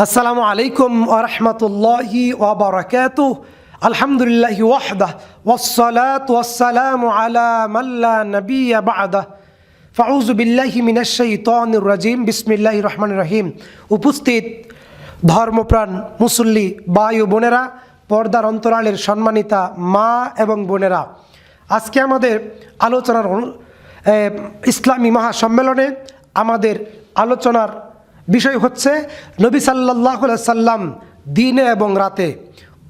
আসসালামু আলাইকুম ওরহমতুল্লাহি ওবরাকাতু আলহামদুলিল্লাহ ওয়াহদা ওয়াসসালাতু ওয়াসসালামু আলা মাল্লা নবিয়্যা বা'দা। ফাউযু বিল্লাহি মিনাশ শাইতানির রাজিম। বিসমিল্লাহির রহমানির রহিম। উপস্থিত ধর্মপ্রাণ মুসল্লি ও বোনেরা, পর্দার অন্তরালের সম্মানিতা মা এবং বোনেরা, আজকে আমাদের আলোচনার ইসলামী মহাসম্মেলনে আমাদের আলোচনার বিষয় হচ্ছে, নবী সাল্লাহ সাল্লাম দিনে এবং রাতে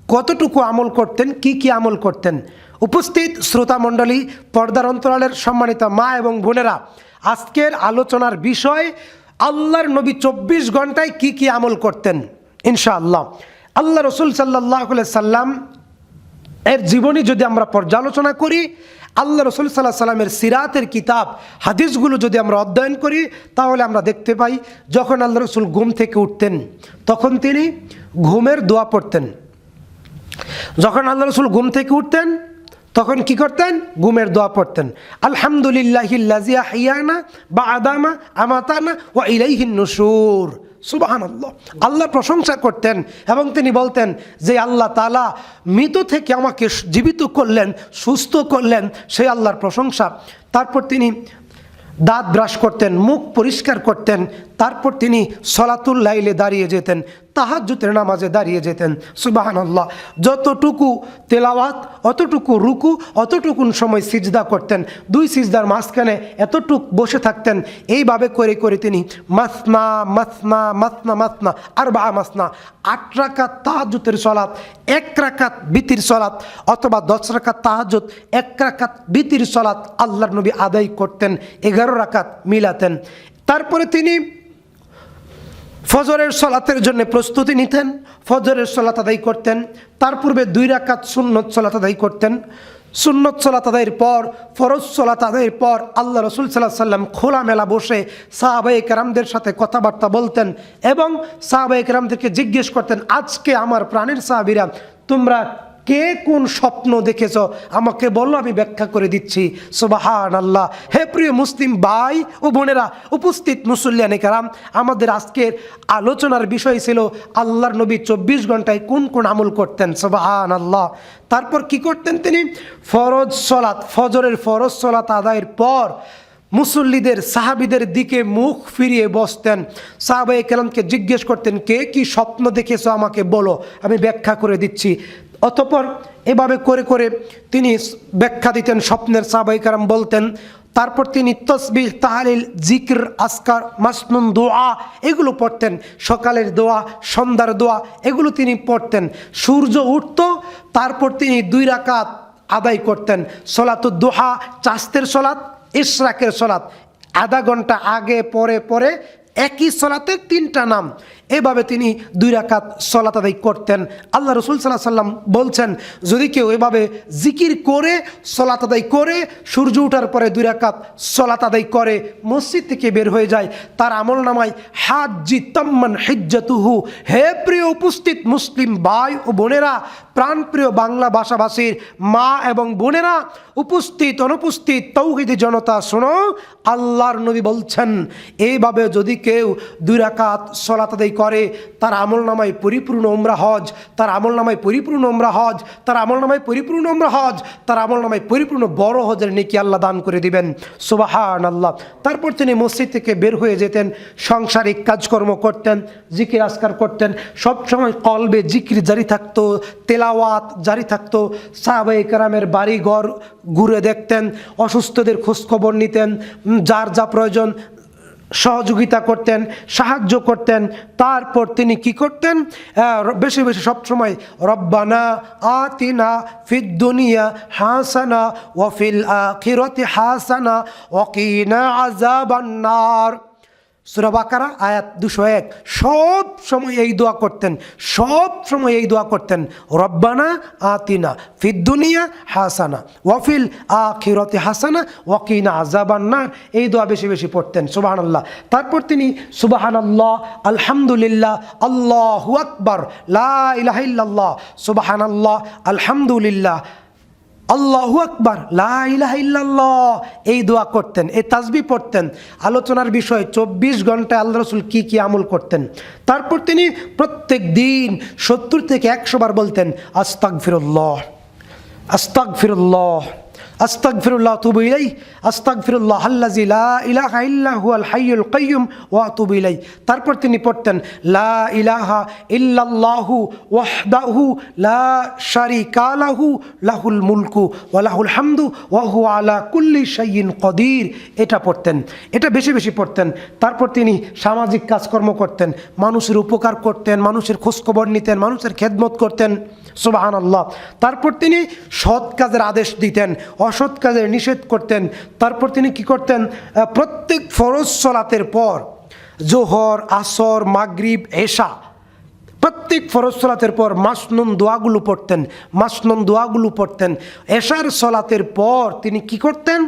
কতটুকু আমল করতেন, কি কি আমল করতেন? উপস্থিত শ্রোতা মণ্ডলী পর্দার অন্তরালের সম্মানিত মা এবং বোনেরা, আজকের আলোচনার বিষয়, আল্লাহর নবী চব্বিশ ঘন্টায় কি কি আমল করতেন? ইনশাআল্লাহ। আল্লাহ রসুল সাল্লাহ সাল্লাম এর জীবনী যদি আমরা পর্যালোচনা করি আল্লাহ রসুল সাল্লাহ সাল্লামের সিরাতের কিতাব, হাদিসগুলো যদি আমরা অধ্যয়ন করি, তাহলে আমরা দেখতে পাই, যখন আল্লাহ রসুল ঘুম থেকে উঠতেন, তখন তিনি ঘুমের দোয়া পড়তেন। যখন আল্লাহ রসুল ঘুম থেকে উঠতেন, তখন কি করতেন? ঘুমের দোয়া পড়তেন। আলহামদুলিল্লাহিল্লাজিয়া হিয়ানা বা আদামা আমাতানা ও ইলাইহিন নুসুর সুবাহান আল্লাহ আল্লাহ প্রশংসা করতেন এবং তিনি বলতেন যে আল্লাহ তালা মৃত থেকে আমাকে জীবিত করলেন, সুস্থ করলেন, সেই আল্লাহর প্রশংসা। তারপর তিনি দাঁত ব্রাশ করতেন, মুখ পরিষ্কার করতেন তারপর তিনি সলাতুল লাইলে দাঁড়িয়ে যেতেন তাহাজ্জুতের নামাজে দাঁড়িয়ে যেতেন। সুবাহান আল্লাহ যতটুকু তেলাওয়াত, অতটুকু রুকু, অতটুকুন সময় সিজদা করতেন। দুই সিজদার মাঝখানে এতটুক বসে থাকতেন, এইভাবে করে করে তিনি মাসনা মাসনা মাসনা মাসনা আর বা মাসনা, আট রাকাত তাহাজুতের সলাৎ, এক রাকাত বিতির সলাৎ, অথবা দশ রাকাত তাহাজুত এক রাকাত বিতির সলাৎ আল্লাহর নবী আদায় করতেন, এগারো রাকাত মিলাতেন। তারপরে তিনি ফজরের সলাতের জন্য প্রস্তুতি নিতেন, ফজরের সলাত আদায় করতেন, তার পূর্বে দুই রাকাত সুন্নত সলাত আদায় করতেন। সুন্নত সলাত আদায়ের পর, ফরজ সলাত আদায়ের পর আল্লাহ রসুল সাল্লাহ সাল্লাম খোলামেলা বসে সাহাবাই কেরামদের সাথে কথাবার্তা বলতেন এবং সাহাবাই কেরামদেরকে জিজ্ঞেস করতেন, আজকে আমার প্রাণের সাহাবিরা তোমরা কে কোন স্বপ্ন দেখেছ? আমাকে বলল আমি ব্যাখ্যা করে দিচ্ছি। সুবাহান আল্লাহ হে প্রিয় মুসলিম ভাই ও বোনেরা, উপস্থিত মুসল্লিয়ানে কারাম, আমাদের আজকের আলোচনার বিষয় ছিল আল্লাহর নবী চব্বিশ ঘন্টায় কোন কোন আমল করতেন। সুবাহান আল্লাহ তারপর কি করতেন তিনি? ফরজ সলাত ফজরের ফরজ সলাত আদায়ের পর মুসল্লিদের, সাহাবিদের দিকে মুখ ফিরিয়ে বসতেন। সাহাবাই কেলামকে জিজ্ঞেস করতেন, কে কি স্বপ্ন দেখেছ আমাকে বলো, আমি ব্যাখ্যা করে দিচ্ছি। অতপর এভাবে করে করে তিনি ব্যাখ্যা দিতেন স্বপ্নের সাহাবাই কারাম বলতেন, তারপর তিনি তসবিহ, তাহালিল, জিকির আসকার মাসনুন, দোয়া এগুলো পড়তেন। সকালের দোয়া, সন্ধ্যার দোয়া এগুলো তিনি পড়তেন। সূর্য উঠত, তারপর তিনি দুই রাকাত আদায় করতেন। সলাতুদ দোহা, চাস্তের সলাত ইশরাকের সলাত আধা ঘণ্টা আগে, পরে পরে একই সলাতে তিনটা নাম। এভাবে তিনি দুই রাকাত সলাত আদায় করতেন। আল্লাহ রসুল সাল্লাহ সাল্লাম বলছেন, যদি কেউ এভাবে জিকির করে, সলাত আদায় করে, সূর্য ওঠার পরে দুই রাকাত সলাত আদায় করে, মসজিদ থেকে বের হয়ে যায়, তার আমল নামায় হাজি তম্মান হিজ্জাতুহু। হে প্রিয় উপস্থিত মুসলিম ভাই ও বোনেরা, প্রাণপ্রিয় বাংলা ভাষাভাষীর মা এবং বোনেরা, উপস্থিত, অনুপস্থিত তৌহিদি জনতা, শোনো, আল্লাহর নবী বলছেন এইভাবে যদি কেউ দুই রাকাত সলাত আদায় করে, তার আমল নামায় পরিপূর্ণ ওমরা হজ, তার আমল নামায় পরিপূর্ণ ওমরা হজ, তার আমল নামায় পরিপূর্ণ ওমরা হজ, তার আমল নামায় পরিপূর্ণ বড় হজের নেকি আল্লাহ দান করে দিবেন। সুবাহান আল্লাহ তারপর তিনি মসজিদ থেকে বের হয়ে যেতেন, সাংসারিক কাজকর্ম করতেন, জিকির আসকার করতেন সব সময় কলবে জিকির জারি থাকতো, তেলাওয়াত জারি থাকতো সাহাবাই কারামের বাড়ি ঘর ঘুরে দেখতেন, অসুস্থদের খোঁজখবর নিতেন যার যা প্রয়োজন সহযোগিতা করতেন, সাহায্য করতেন। তারপর তিনি কি করতেন? বেশি বেশি সবসময় রব্বানা আতিনা ফিদ্দুনিয়া হাসানা ওয়াফিল আখিরতি হাসানা ওকিনা আযাবান্নার সূরা বাকারা, আয়াত দুশো এক। সব সময় এই দোয়া করতেন, সব সময় এই দোয়া করতেন, রব্বানা আতিনা ফিদ্দুনিয়া হাসানা ওয়াফিল আখিরতে হাসানা ওয়াকিনা আজাবান্নার এই দোয়া বেশি বেশি পড়তেন সুবাহান আল্লাহ তারপর তিনি সুবাহান আল্লাহ আলহামদুলিল্লাহ, আল্লাহু আকবর লাহ সুবাহান আল্লাহ আলহামদুলিল্লাহ আল্লাহু আকবার লাহ এই দোয়া করতেন, এই তাজবি পড়তেন। আলোচনার বিষয়, চব্বিশ ঘন্টায় আল্লাহ রসুল কী কী আমল করতেন? তারপর তিনি প্রত্যেক দিন সত্তর থেকে একশো বার বলতেন আস্তাক ফিরুল্লাহ আস্তাক ফিরুল্লাহ আস্তাক ফিরুল্লাহ তুবু ইলাই আস্তাক ফিরুল্লাহ আল্লাজি লা ইলাহা ইল্লা হুয়াল হাইয়ুল কাইয়ুম ওয়া তুবু ইলাই তারপর তিনি পড়তেন, লা ইলাহা ইল্লাল্লাহু ওয়াহদাহু লা শারিকা লাহু, লাহুল মুলকু ওয়া লাহুল হামদু ওয়া হুয়া আলা কুল্লি শাইইন কদির। এটা পড়তেন, এটা বেশি বেশি পড়তেন। তারপর তিনি সামাজিক কাজকর্ম করতেন, মানুষের উপকার করতেন, মানুষের খোঁজখবর নিতেন, মানুষের খেদমত করতেন। সুবাহান আল্লাহ তারপর তিনি সৎ কাজের আদেশ দিতেন, অসৎ কাজের নিষেধ করতেন। তারপর তিনি কি করতেন? প্রত্যেক ফরজ সলাতের পর জোহর, আসর, মাগরিব, এশা, প্রত্যেক ফরজ সলাতের পর মাসনুন দোয়াগুলো পড়তেন, মাসনুন দোয়াগুলো পড়তেন। এশার সলাতের পর তিনি কি করতেন?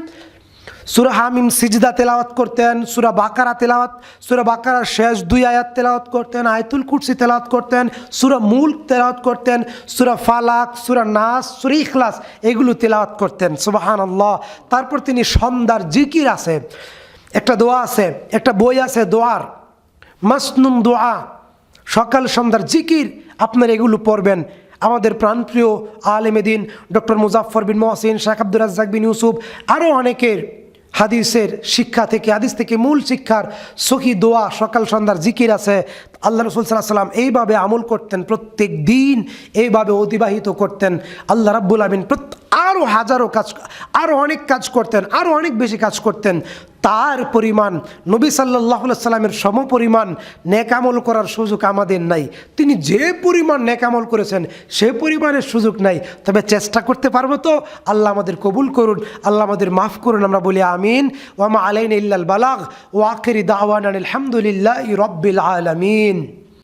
সুরা হামিম সিজদা তেলাওয়াত করতেন, সুরা বাকারা তেলাওয়াত, সুরা বাকারার শেষ দুই আয়াত তেলাওয়াত করতেন, আয়তুল কুরসি তেলাওয়াত করতেন, সুরা মুল্ক তেলাওয়াত করতেন, সুরা ফালাক, সুরা নাস, সুরা ইখলাস, এগুলো তেলাওয়াত করতেন। সুবাহান আল্লাহ তারপর তিনি সন্ধ্যার জিকির আছে, একটা দোয়া আছে, একটা বই আছে দোয়ার মাসনুন দোয়া। সকাল সন্ধ্যার জিকির, আপনার এগুলো পড়বেন। আমাদের প্রাণপ্রিয় আলেমেদিন ডক্টর মুজাফর বিন মহসিন, শেখ আব্দুর রাজ্জাক বিন ইউসুফ আরও অনেকের হাদিসের শিক্ষা থেকে, হাদিস থেকে মূল শিক্ষার সখি দোয়া, সকাল সন্ধ্যার জিকির আছে। আল্লাহ রসুল সাল্লাহ সাল্লাম এইভাবে আমল করতেন প্রত্যেক দিন, এইভাবে অতিবাহিত করতেন। আল্লাহ রাব্বুল আমিন আরও হাজারো কাজ আরও অনেক কাজ করতেন আরও অনেক বেশি কাজ করতেন। তার পরিমাণ, নবী সাল্লাহ সাল্লামের সম পরিমাণ নেকামল করার সুযোগ আমাদের নাই। তিনি যে পরিমাণ নেকামল করেছেন, সে পরিমাণের সুযোগ নাই। তবে চেষ্টা করতে পারব তো? আল্লাহ আমাদের কবুল করুন, আল্লাহ আমাদের মাফ করুন, আমরা বলি আমিন। ওয়ামা আলাইন ইল্লাল বালাগ ও আখেরি দাওয়ান আলহামদুলিল্লাহ রব্বিল আলমিন।